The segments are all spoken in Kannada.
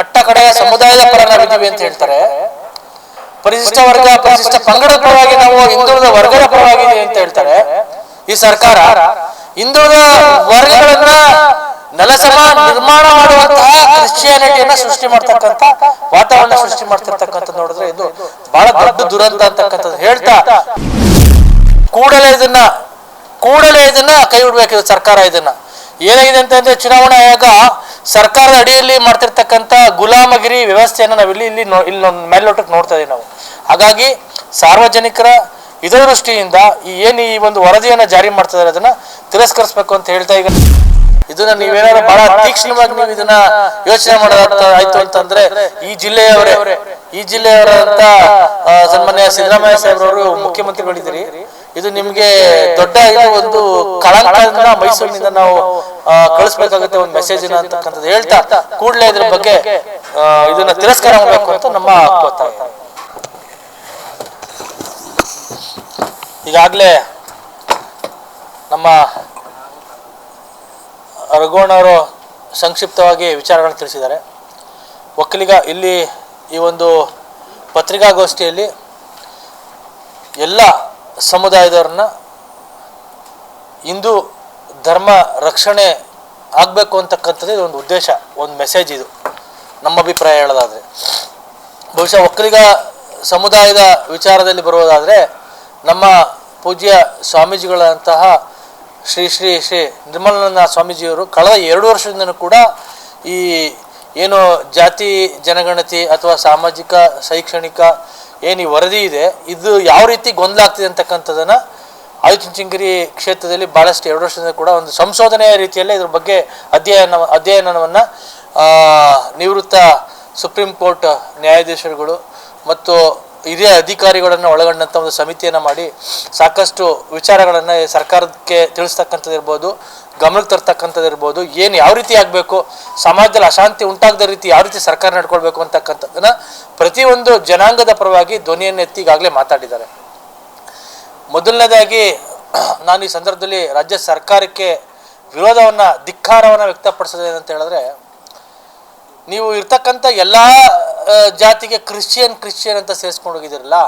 ಕಟ್ಟ ಕಡೆಯ ಸಮುದಾಯದ ಪರ ನಾವಿದ್ದೀವಿ ಅಂತ ಹೇಳ್ತಾರೆ. ಪರಿಶಿಷ್ಟ ವರ್ಗ, ಪರಿಶಿಷ್ಟ ಪಂಗಡ ಪರವಾಗಿ ನಾವು ಹಿಂದುಳಿದ ವರ್ಗದ ಪರವಾಗಿ ಅಂತ ಹೇಳ್ತಾರೆ. ಈ ಸರ್ಕಾರ ಹಿಂದುಳಿದ ವರ್ಗಗಳನ್ನ ನೆಲಸಮ, ನಿರ್ಮಾಣ ಮಾಡುವಂತಹ ಕ್ರಿಶ್ಚಿಯಾನಿಟಿಯನ್ನ ಸೃಷ್ಟಿ ಮಾಡ್ತಕ್ಕಂಥ, ವಾತಾವರಣ ಸೃಷ್ಟಿ ಮಾಡ್ತಿರ್ತಕ್ಕಂಥ ನೋಡಿದ್ರೆ ಇದು ಬಹಳ ದೊಡ್ಡ ದುರಂತ ಅಂತಕ್ಕಂಥದ್ದು. ಹೇಳ್ತಾ ಕೂಡಲೇ ಇದನ್ನ ಕೂಡಲೇ ಇದನ್ನ ಕೈ ಬಿಡ್ಬೇಕು ಸರ್ಕಾರ ಇದನ್ನ. ಏನಾಗಿದೆ ಅಂತಂದ್ರೆ ಚುನಾವಣಾ ಆಯೋಗ ಸರ್ಕಾರದ ಅಡಿಯಲ್ಲಿ ಮಾಡ್ತಿರ್ತಕ್ಕಂಥ ಗುಲಾಮಗಿರಿ ವ್ಯವಸ್ಥೆಯನ್ನು ನಾವು ಇಲ್ಲಿ ಇಲ್ಲಿ ಇಲ್ಲಿ ಮೇಲ್ನೋಟಕ್ಕೆ ನೋಡ್ತಾ ಇದೀವಿ ನಾವು. ಹಾಗಾಗಿ ಸಾರ್ವಜನಿಕರ ಹಿತದೃಷ್ಟಿಯಿಂದ ಈ ಏನು ಈ ಒಂದು ವರದಿಯನ್ನು ಜಾರಿ ಮಾಡ್ತಾ ಇದ್ದಾರೆ ಅದನ್ನ ತಿರಸ್ಕರಿಸಬೇಕು ಅಂತ ಹೇಳ್ತಾ ಈಗ ಇದನ್ನ ನೀವೇನಾದ್ರು ಬಹಳ ತೀಕ್ಷ್ಣವಾಗಿ ನೀವು ಇದನ್ನ ಯೋಚನೆ ಮಾಡೋದ ಆಯ್ತು ಅಂತಂದ್ರೆ ಈ ಜಿಲ್ಲೆಯವರೇ, ಈ ಜಿಲ್ಲೆಯವರಂತ ಸನ್ಮಾನ್ಯ ಸಿದ್ದರಾಮಯ್ಯ ಸಾಹೇಬ್ರವರು ಮುಖ್ಯಮಂತ್ರಿಗಳಿದ್ದೀರಿ. ಇದು ನಿಮ್ಗೆ ದೊಡ್ಡ ಒಂದು ಕಳಂಕದಿಂದ ಮೈಸೂರಿನಿಂದ ನಾವು ಕಳಿಸ್ಬೇಕಾಗುತ್ತೆ ಒಂದು ಮೆಸೇಜ್ ಅಂತಕ್ಕಂಥದ್ದು ಹೇಳ್ತಾ, ಕೂಡಲೇ ಇದ್ರ ಬಗ್ಗೆ ಇದನ್ನ ತಿರಸ್ಕಾರ ಮಾಡಬೇಕು ಅಂತ ನಮ್ಮ ಒತ್ತಾಯ ಈಗಾಗ್ಲೇ ನಮ್ಮ ರಘುವಣ್ಣ ಅವರು ಸಂಕ್ಷಿಪ್ತವಾಗಿ ವಿಚಾರಗಳನ್ನು ತಿಳಿಸಿದ್ದಾರೆ. ಒಕ್ಕಲಿಗ ಇಲ್ಲಿ ಈ ಒಂದು ಪತ್ರಿಕಾಗೋಷ್ಠಿಯಲ್ಲಿ ಎಲ್ಲ ಸಮುದಾಯದವ್ರನ್ನ ಹಿಂದೂ ಧರ್ಮ ರಕ್ಷಣೆ ಆಗಬೇಕು ಅಂತಕ್ಕಂಥದ್ದು ಇದೊಂದು ಉದ್ದೇಶ, ಒಂದು ಮೆಸೇಜ್ ಇದು. ನಮ್ಮ ಅಭಿಪ್ರಾಯ ಹೇಳೋದಾದರೆ. ಬಹುಶಃ ಒಕ್ಕಲಿಗ ಸಮುದಾಯದ ವಿಚಾರದಲ್ಲಿ ಬರುವುದಾದರೆ, ನಮ್ಮ ಪೂಜ್ಯ ಸ್ವಾಮೀಜಿಗಳಂತಹ ಶ್ರೀ ಶ್ರೀ ಶ್ರೀ ನಿರ್ಮಲಾನಂದ ಸ್ವಾಮೀಜಿಯವರು ಕಳೆದ ಎರಡು ವರ್ಷದಿಂದಲೂ ಕೂಡ ಈ ಏನು ಜಾತಿ, ಜನಗಣತಿ ಅಥವಾ ಸಾಮಾಜಿಕ, ಶೈಕ್ಷಣಿಕ ಏನು ಈ ವರದಿ ಇದೆ. ಇದು ಯಾವ ರೀತಿ ಗೊಂದಲ ಆಗ್ತಿದೆ ಅಂತಕ್ಕಂಥದ್ದನ್ನು ಆಯುಚುಂಚನಗಿರಿ ಕ್ಷೇತ್ರದಲ್ಲಿ ಭಾಳಷ್ಟು ಎರಡು ವರ್ಷದಿಂದ ಕೂಡ ಒಂದು ಸಂಶೋಧನೆಯ ರೀತಿಯಲ್ಲೇ ಇದ್ರ ಬಗ್ಗೆ ಅಧ್ಯಯನ, ಅಧ್ಯಯನವನ್ನು ನಿವೃತ್ತ ಸುಪ್ರೀಂ ಕೋರ್ಟ್ ನ್ಯಾಯಾಧೀಶರುಗಳು ಮತ್ತು ಹಿರಿಯ ಅಧಿಕಾರಿಗಳನ್ನು ಒಳಗೊಂಡಂಥ ಒಂದು ಸಮಿತಿಯನ್ನು ಮಾಡಿ ಸಾಕಷ್ಟು ವಿಚಾರಗಳನ್ನು ಸರ್ಕಾರಕ್ಕೆ ತಿಳಿಸ್ತಕ್ಕಂಥದ್ದು ಇರ್ಬೋದು ಗಮನಕ್ಕೆ ತರ್ತಕ್ಕಂಥದ್ದು ಇರ್ಬೋದು, ಏನು ಯಾವ ರೀತಿ ಆಗಬೇಕು, ಸಮಾಜದಲ್ಲಿ ಅಶಾಂತಿ ಉಂಟಾಗದ ರೀತಿ ಯಾವ ರೀತಿ ಸರ್ಕಾರ ನಡ್ಕೊಳ್ಬೇಕು ಅಂತಕ್ಕಂಥದ್ದನ್ನು ಪ್ರತಿಯೊಂದು ಜನಾಂಗದ ಪರವಾಗಿ ಧ್ವನಿಯನ್ನು ಎತ್ತಿ ಈಗಾಗಲೇ ಮಾತಾಡಿದ್ದಾರೆ. ಮೊದಲನೇದಾಗಿ, ನಾನು ಈ ಸಂದರ್ಭದಲ್ಲಿ ರಾಜ್ಯ ಸರ್ಕಾರಕ್ಕೆ ವಿರೋಧವನ್ನು, ಧಿಕ್ಕಾರವನ್ನು ವ್ಯಕ್ತಪಡಿಸೋದು ಏನಂತ ಹೇಳಿದ್ರೆ, ನೀವು ಇರ್ತಕ್ಕಂಥ ಎಲ್ಲ ಜಾತಿಗೆ ಕ್ರಿಶ್ಚಿಯನ್ ಕ್ರಿಶ್ಚಿಯನ್ ಅಂತ ಸೇರಿಸ್ಕೊಂಡು ಹೋಗಿದ್ದೀರಲ್ಲ,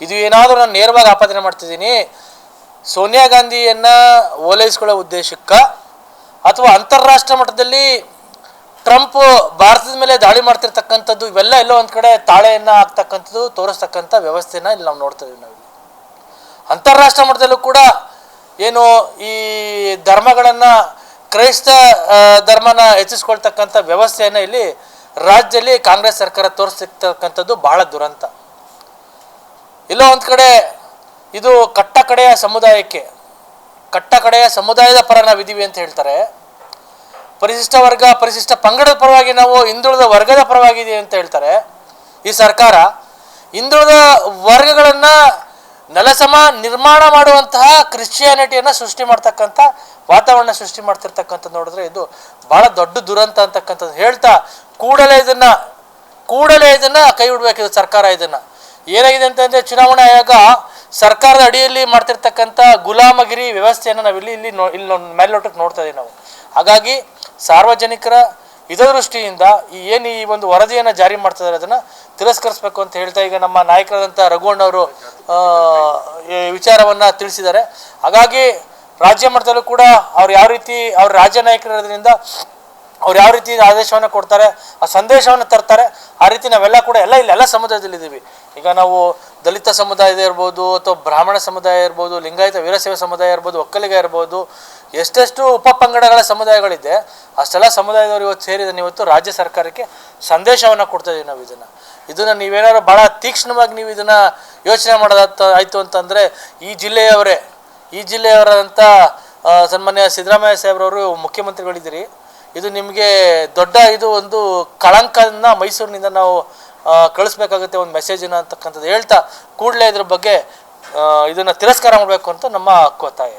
ಇದು ಏನಾದರೂ ನಾನು ನೇರವಾಗಿ ಆಪಾದನೆ ಮಾಡ್ತಿದ್ದೀನಿ ಸೋನಿಯಾ ಗಾಂಧಿಯನ್ನು ಓಲೈಸ್ಕೊಳ್ಳೋ ಉದ್ದೇಶಕ್ಕ ಅಥವಾ ಅಂತಾರಾಷ್ಟ್ರ ಮಟ್ಟದಲ್ಲಿ ಟ್ರಂಪ್ ಭಾರತದ ಮೇಲೆ ದಾಳಿ ಮಾಡ್ತಿರ್ತಕ್ಕಂಥದ್ದು ಇವೆಲ್ಲ ಎಲ್ಲೋ ಒಂದು ಕಡೆ ತಾಳೆಯನ್ನು ಹಾಕ್ತಕ್ಕಂಥದ್ದು, ತೋರಿಸ್ತಕ್ಕಂಥ ವ್ಯವಸ್ಥೆನ ಇಲ್ಲಿ ನಾವು ನೋಡ್ತೇವೆ ನಾವು ಅಂತಾರಾಷ್ಟ್ರ ಮಟ್ಟದಲ್ಲೂ ಕೂಡ ಏನು ಈ ಧರ್ಮಗಳನ್ನು, ಕ್ರೈಸ್ತ ಧರ್ಮನ ಹೆಚ್ಚಿಸ್ಕೊಳ್ತಕ್ಕಂಥ ವ್ಯವಸ್ಥೆಯನ್ನು ಇಲ್ಲಿ ರಾಜ್ಯದಲ್ಲಿ ಕಾಂಗ್ರೆಸ್ ಸರ್ಕಾರ ತೋರಿಸ್ತಕ್ಕಂಥದ್ದು ಬಹಳ ದುರಂತ. ಇಲ್ಲೋ ಒಂದು ಕಡೆ ಇದು ಕಟ್ಟ ಕಡೆಯ ಸಮುದಾಯಕ್ಕೆ ಕಟ್ಟ ಕಡೆಯ ಸಮುದಾಯದ ಪರ ನಾವಿದ್ದೀವಿ ಅಂತ ಹೇಳ್ತಾರೆ. ಪರಿಶಿಷ್ಟ ವರ್ಗ, ಪರಿಶಿಷ್ಟ ಪಂಗಡದ ಪರವಾಗಿ ನಾವು ಹಿಂದುಳಿದ ವರ್ಗದ ಪರವಾಗಿದೆ ಅಂತ ಹೇಳ್ತಾರೆ. ಈ ಸರ್ಕಾರ ಹಿಂದುಳಿದ ವರ್ಗಗಳನ್ನು ನೆಲಸಮ, ನಿರ್ಮಾಣ ಮಾಡುವಂತಹ ಕ್ರಿಶ್ಚಿಯಾನಿಟಿಯನ್ನು ಸೃಷ್ಟಿ ಮಾಡ್ತಕ್ಕಂಥ, ವಾತಾವರಣ ಸೃಷ್ಟಿ ಮಾಡ್ತಿರ್ತಕ್ಕಂಥದ್ದು ನೋಡಿದ್ರೆ ಇದು ಬಹಳ ದೊಡ್ಡ ದುರಂತ ಅಂತಕ್ಕಂಥದ್ದು. ಹೇಳ್ತಾ ಕೂಡಲೇ ಇದನ್ನ ಕೂಡಲೇ ಇದನ್ನ ಕೈ ಬಿಡ್ಬೇಕು ಇದು ಸರ್ಕಾರ ಇದನ್ನ. ಏನಾಗಿದೆ ಅಂತಂದ್ರೆ ಚುನಾವಣಾ ಆಯೋಗ ಸರ್ಕಾರದ ಅಡಿಯಲ್ಲಿ ಮಾಡ್ತಿರ್ತಕ್ಕಂಥ ಗುಲಾಮಗಿರಿ ವ್ಯವಸ್ಥೆಯನ್ನು ನಾವು ಇಲ್ಲಿ ನೋ, ಇಲ್ಲಿ ಮೇಲ್ನೋಟಕ್ಕೆ ನೋಡ್ತಾ ಇದೀವಿ ನಾವು. ಹಾಗಾಗಿ ಸಾರ್ವಜನಿಕರ ದೃಷ್ಟಿಯಿಂದ ಈ ಏನು ಈ ಒಂದು ವರದಿಯನ್ನು ಜಾರಿ ಮಾಡ್ತಾ ಇದ್ದಾರೆ, ಅದನ್ನು ತಿರಸ್ಕರಿಸಬೇಕು ಅಂತ ಹೇಳ್ತಾ ಈಗ ನಮ್ಮ ನಾಯಕರಾದಂಥ ರಘುವಣ್ಣವರು ವಿಚಾರವನ್ನು ತಿಳಿಸಿದ್ದಾರೆ. ಹಾಗಾಗಿ ರಾಜ್ಯ ಮಟ್ಟದಲ್ಲೂ ಕೂಡ ಅವ್ರು ಯಾವ ರೀತಿ, ಅವ್ರ ರಾಜ್ಯ ನಾಯಕರಿರೋದ್ರಿಂದ ಅವ್ರು ಯಾವ ರೀತಿ ಆದೇಶವನ್ನು ಕೊಡ್ತಾರೆ, ಆ ಸಂದೇಶವನ್ನು ತರ್ತಾರೆ, ಆ ರೀತಿ ನಾವೆಲ್ಲ ಕೂಡ ಎಲ್ಲ ಇಲ್ಲಿ ಎಲ್ಲ ಸಮುದಾಯದಲ್ಲಿದ್ದೀವಿ. ಈಗ ನಾವು ದಲಿತ ಸಮುದಾಯದ ಇರ್ಬೋದು ಅಥವಾ ಬ್ರಾಹ್ಮಣ ಸಮುದಾಯ ಇರ್ಬೋದು, ಲಿಂಗಾಯತ ವೀರಶೈವ ಸಮುದಾಯ ಇರ್ಬೋದು, ಒಕ್ಕಲಿಗ ಇರ್ಬೋದು, ಎಷ್ಟೆಷ್ಟು ಉಪಪಂಗಡಗಳ ಸಮುದಾಯಗಳಿದೆ, ಅಷ್ಟೆಲ್ಲ ಸಮುದಾಯದವರು ಇವತ್ತು ಸೇರಿದ ಇವತ್ತು ರಾಜ್ಯ ಸರ್ಕಾರಕ್ಕೆ ಸಂದೇಶವನ್ನು ಕೊಡ್ತಾ ಇದೀವಿ ನಾವು ಇದನ್ನು. ಇದನ್ನು ನೀವೇನಾದ್ರು ಭಾಳ ತೀಕ್ಷ್ಣವಾಗಿ ನೀವು ಇದನ್ನು ಯೋಚನೆ ಮಾಡೋದಾತ ಆಯಿತು ಅಂತಂದರೆ ಈ ಜಿಲ್ಲೆಯವರೇ, ಈ ಜಿಲ್ಲೆಯವರಂತ ಸನ್ಮಾನ್ಯ ಸಿದ್ದರಾಮಯ್ಯ ಸಾಹೇಬ್ರವರು ಮುಖ್ಯಮಂತ್ರಿಗಳಿದ್ದೀರಿ. ಇದು ನಿಮಗೆ ದೊಡ್ಡ, ಇದು ಒಂದು ಕಳಂಕನ ಮೈಸೂರಿನಿಂದ ನಾವು ಕಳಿಸ್ಬೇಕಾಗುತ್ತೆ ಒಂದು ಮೆಸೇಜನ್ನು ಅಂತಕ್ಕಂಥದ್ದು ಹೇಳ್ತಾ ಕೂಡಲೇ ಇದ್ರ ಬಗ್ಗೆ ಇದನ್ನು ತಿರಸ್ಕಾರ ಮಾಡಬೇಕು ಅಂತ ನಮ್ಮ ಒತ್ತಾಯ